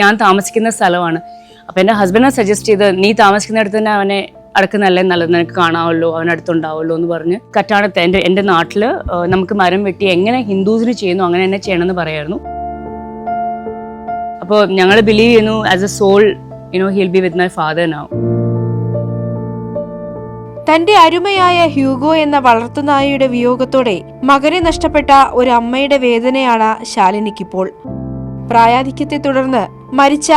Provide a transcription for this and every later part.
ഞാൻ താമസിക്കുന്ന സ്ഥലമാണ്. അപ്പം എന്റെ ഹസ്ബൻഡിനെ സജസ്റ്റ് ചെയ്ത് നീ താമസിക്കുന്നിടത്ത് തന്നെ അവനെ അടക്കുന്നല്ലേ നല്ലത്? നിനക്ക് കാണാമല്ലോ അവൻ അടുത്തുണ്ടാവുമല്ലോ എന്ന് പറഞ്ഞ് കറ്റാണത്തെ എന്റെ എന്റെ നാട്ടിൽ നമുക്ക് മരം വെട്ടി എങ്ങനെ ഹിന്ദുസിന് ചെയ്യുന്നു അങ്ങനെ തന്നെ ചെയ്യണമെന്ന് പറയായിരുന്നു. അപ്പോൾ ഞങ്ങൾ ബിലീവ് ചെയ്യുന്നു as a soul you know will be with my father now തന്റെ അരുമയായ ഹ്യൂഗോ എന്ന വളർത്തുനായയുടെ വിയോഗത്തോടെ മകനെ നഷ്ടപ്പെട്ട ഒരു അമ്മയുടെ വേദനയാണ് ശാലിനിക്കിപ്പോൾ. പ്രായാധിക്യത്തെ തുടർന്ന് മരിച്ച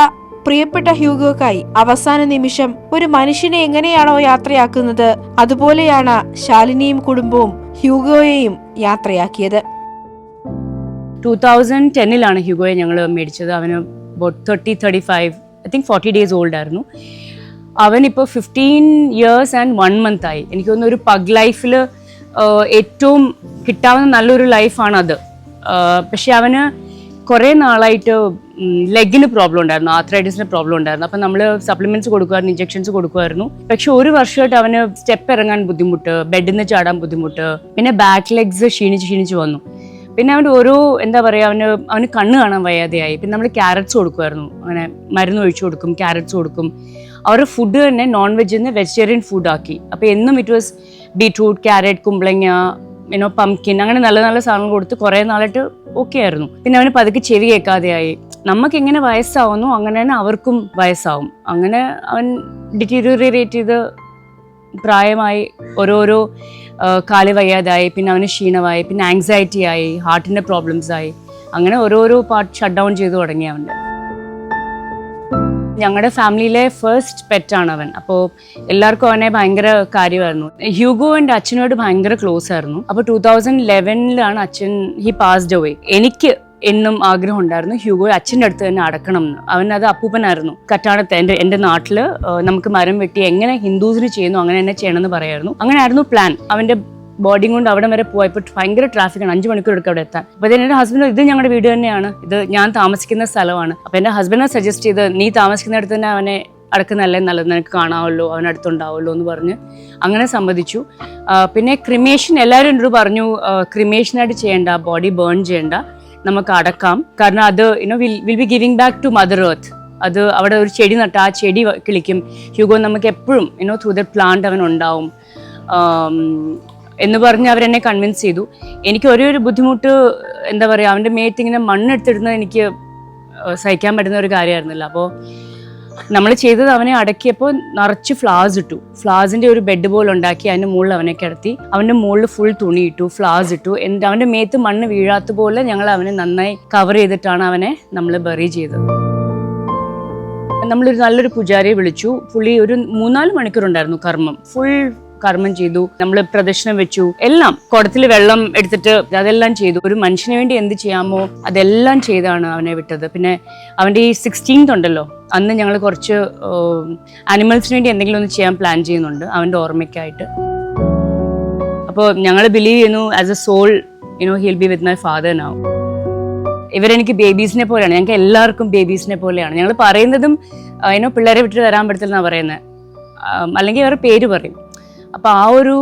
പ്രിയപ്പെട്ട ഹ്യൂഗോക്കായി അവസാന നിമിഷം ഒരു മനുഷ്യനെ എങ്ങനെയാണോ യാത്രയാക്കുന്നത് അതുപോലെയാണ് ശാലിനിയും കുടുംബവും ഹ്യൂഗോയെയും യാത്രയാക്കിയത്. ടൂ തൗസൻഡ് ടെന്നിലാണ് ഹ്യൂഗോയെ ഞങ്ങൾ മേടിച്ചത്. അവന് thirty thirty five I think forty days old ആയിരുന്നു. അവൻ ഇപ്പോൾ fifteen years and one month ആയി. എനിക്ക് തോന്നുന്നു ഒരു പഗ് ലൈഫിൽ ഏറ്റവും കിട്ടാവുന്ന നല്ലൊരു ലൈഫാണ് അത് പക്ഷെ അവന് കുറേ നാളായിട്ട് ലെഗിന് പ്രോബ്ലം ഉണ്ടായിരുന്നു ആത്രൈഡിസിന് പ്രോബ്ലം ഉണ്ടായിരുന്നു. അപ്പം നമ്മൾ സപ്ലിമെന്റ്സ് കൊടുക്കുമായിരുന്നു ഇഞ്ചെക്ഷൻസ് കൊടുക്കുമായിരുന്നു പക്ഷെ ഒരു വർഷമായിട്ട് അവന് സ്റ്റെപ്പ് ഇറങ്ങാൻ ബുദ്ധിമുട്ട് ബെഡിൽ നിന്ന് ചാടാൻ ബുദ്ധിമുട്ട് പിന്നെ ബാക്ക് ലെഗ്സ് ക്ഷീണിച്ച് ക്ഷീണിച്ച് വന്നു. പിന്നെ അവന്റെ ഓരോ എന്താ പറയുക അവന് അവന് കണ്ണ് കാണാൻ വയ്യാതെയായി. പിന്നെ നമ്മൾ ക്യാരറ്റ്സ് കൊടുക്കുമായിരുന്നു അങ്ങനെ മരുന്ന് ഒഴിച്ചു കൊടുക്കും ക്യാരറ്റ്സ് കൊടുക്കും. അവരുടെ ഫുഡ് തന്നെ നോൺ വെജിൽ നിന്ന് വെജിറ്റേറിയൻ ഫുഡാക്കി അപ്പോൾ എന്നും ഇറ്റ് വാസ് ബീട്രൂട്ട് ക്യാരറ്റ് കുമ്പളങ്ങ യുനോ പംകിൻ അങ്ങനെ നല്ല നല്ല സാധനങ്ങൾ കൊടുത്ത് കുറേ നാളായിട്ട് ഓക്കെ ആയിരുന്നു. പിന്നെ അവന് പതുക്കെ ചെവി കേൾക്കാതെയായി. നമുക്ക് എങ്ങനെ വയസ്സാവുന്നു? അങ്ങനെ തന്നെ അവർക്കും വയസ്സാവും. അങ്ങനെ അവൻ ഡിറ്റീരിയറേറ്റ് ചെയ്ത് പ്രായമായി ഓരോരോ കാൽ വയ്യാതായി പിന്നെ അവന് ക്ഷീണമായി പിന്നെ ആങ്സൈറ്റി ആയി ഹാർട്ടിന്റെ പ്രോബ്ലംസ് ആയി. അങ്ങനെ ഓരോരോ പാർട്ട് ഷട്ട് ഡൗൺ ചെയ്തു തുടങ്ങി അവന്റെ. ഞങ്ങളുടെ ഫാമിലിയിലെ ഫസ്റ്റ് പെറ്റാണ് അവൻ അപ്പോൾ എല്ലാവർക്കും അവനെ ഭയങ്കര കാര്യമായിരുന്നു. ഹ്യൂഗോ എന്റെ അച്ഛനോട് ഭയങ്കര ക്ലോസ് ആയിരുന്നു. അപ്പോൾ ടൂ തൗസൻഡ് ലെവനിലാണ് അച്ഛൻ ഹി പാസ്ഡ് അവേ എനിക്ക് എന്നും ആഗ്രഹം ഉണ്ടായിരുന്നു ഹ്യൂഗോ അച്ഛന്റെ അടുത്ത് തന്നെ അടക്കണം എന്ന്. അവൻ അത് അപ്പൂപ്പനായിരുന്നു. കറ്റാണത്തെ എന്റെ എന്റെ നാട്ടിൽ നമുക്ക് മരം വെട്ടി എങ്ങനെ ഹിന്ദുസിന് ചെയ്യുന്നു അങ്ങനെ തന്നെ ചെയ്യണമെന്ന് പറയായിരുന്നു. അങ്ങനെയായിരുന്നു പ്ലാൻ അവന്റെ ബോഡിയും കൊണ്ട് അവിടെ വരെ പോയപ്പോൾ ഭയങ്കര ട്രാഫിക് ആണ്. അഞ്ച് മണിക്കൂർ എടുക്കും അവിടെ എത്താൻ. അപ്പോൾ എന്റെ ഹസ്ബൻഡ് ഇത് ഞങ്ങളുടെ വീട് തന്നെയാണ്. ഇത് ഞാൻ താമസിക്കുന്ന സ്ഥലമാണ്. അപ്പോൾ എന്റെ ഹസ്ബൻഡിനെ സജസ്റ്റ് ചെയ്ത് നീ താമസിക്കുന്നിടത്ത് തന്നെ അവനെ അടക്കുന്നല്ലേ നല്ലത്? നിനക്ക് കാണാമല്ലോ അവൻ അടുത്തുണ്ടാവുമല്ലോ എന്ന് പറഞ്ഞ് അങ്ങനെ സമ്മതിച്ചു പിന്നെ ക്രിമേഷൻ എല്ലാവരും എന്നോട് പറഞ്ഞു ക്രിമേഷനായിട്ട് ചെയ്യേണ്ട ബോഡി ബേൺ ചെയ്യേണ്ട നമുക്ക് അടക്കാം. കാരണം അത് you know will will be giving back to mother earth അത് അവിടെ ഒരു ചെടി നട്ട ആ ചെടി കിളിക്കും. ഹ്യൂഗോ നമുക്ക് എപ്പോഴും യുനോ ത്രൂ ദ പ്ലാന്റ് അവൻ ഉണ്ടാവും. എന്ന് പറഞ്ഞ് അവരെന്നെ കൺവിൻസ് ചെയ്തു. എനിക്ക് ഒരേ ഒരു ബുദ്ധിമുട്ട് എന്താ പറയുക അവന്റെ മേത്തിങ്ങനെ മണ്ണെടുത്തിടുന്നത് എനിക്ക് സഹിക്കാൻ പറ്റുന്ന ഒരു കാര്യമായിരുന്നില്ല. അപ്പോൾ നമ്മൾ ചെയ്തത് അവനെ അടക്കിയപ്പോൾ നിറച്ച് ഫ്ലാസ് ഇട്ടു. ഫ്ലാസിന്റെ ഒരു ബെഡ് പോലെ ഉണ്ടാക്കി അതിന്റെ മുകളിൽ അവനെ കിടത്തി. അവന്റെ മുകളിൽ ഫുൾ തുണി ഇട്ടു ഫ്ലാസ് ഇട്ടു. എന്നിട്ട് അവന്റെ മേത്ത് മണ്ണ് വീഴാത്ത പോലെ ഞങ്ങൾ അവനെ നന്നായി കവർ ചെയ്തിട്ടാണ് അവനെ നമ്മൾ ബറി ചെയ്തത്. നമ്മളൊരു നല്ലൊരു പൂജാരിയെ വിളിച്ചു. പുള്ളി ഒരു മൂന്നാൽ മണിക്കൂർ ഉണ്ടായിരുന്നു കർമ്മം. ഫുൾ കർമ്മം ചെയ്തു നമ്മൾ പ്രദക്ഷിണം വെച്ചു എല്ലാം കുടത്തിൽ വെള്ളം എടുത്തിട്ട് അതെല്ലാം ചെയ്തു. ഒരു മനുഷ്യന് വേണ്ടി എന്ത് ചെയ്യാമോ അതെല്ലാം ചെയ്താണ് അവനെ വിട്ടത്. പിന്നെ അവന്റെ ഈ സിക്സ്റ്റീൻത് ഉണ്ടല്ലോ അന്ന് ഞങ്ങൾ കുറച്ച് അനിമൽസിന് വേണ്ടി എന്തെങ്കിലും ഒന്ന് ചെയ്യാൻ പ്ലാൻ ചെയ്യുന്നുണ്ട് അവന്റെ ഓർമ്മയ്ക്കായിട്ട്. അപ്പോൾ ഞങ്ങൾ ബിലീവ് ചെയ്യുന്നു as a soul you know will be with my father now ഇവരെനിക്ക് ബേബീസിനെ പോലെയാണ് ഞങ്ങൾക്ക് എല്ലാവർക്കും ബേബീസിനെ പോലെയാണ്. ഞങ്ങൾ പറയുന്നതും അതിനോ പിള്ളേരെ വിട്ടിട്ട് തരാൻ പറ്റത്തില്ലെന്നാണ് പറയുന്നത് അല്ലെങ്കിൽ അവരുടെ പേര് പറയും. അപ്പോൾ ആ ഒരു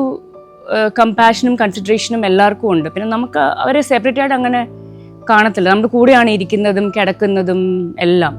കമ്പാഷനും കൺസിഡറേഷനും എല്ലാവർക്കും ഉണ്ട്. പിന്നെ നമുക്ക് അവരെ സെപ്പറേറ്റ് ആയിട്ട് അങ്ങനെ കാണത്തില്ല. നമ്മുടെ കൂടെയാണ് ഇരിക്കുന്നതും കിടക്കുന്നതും എല്ലാം.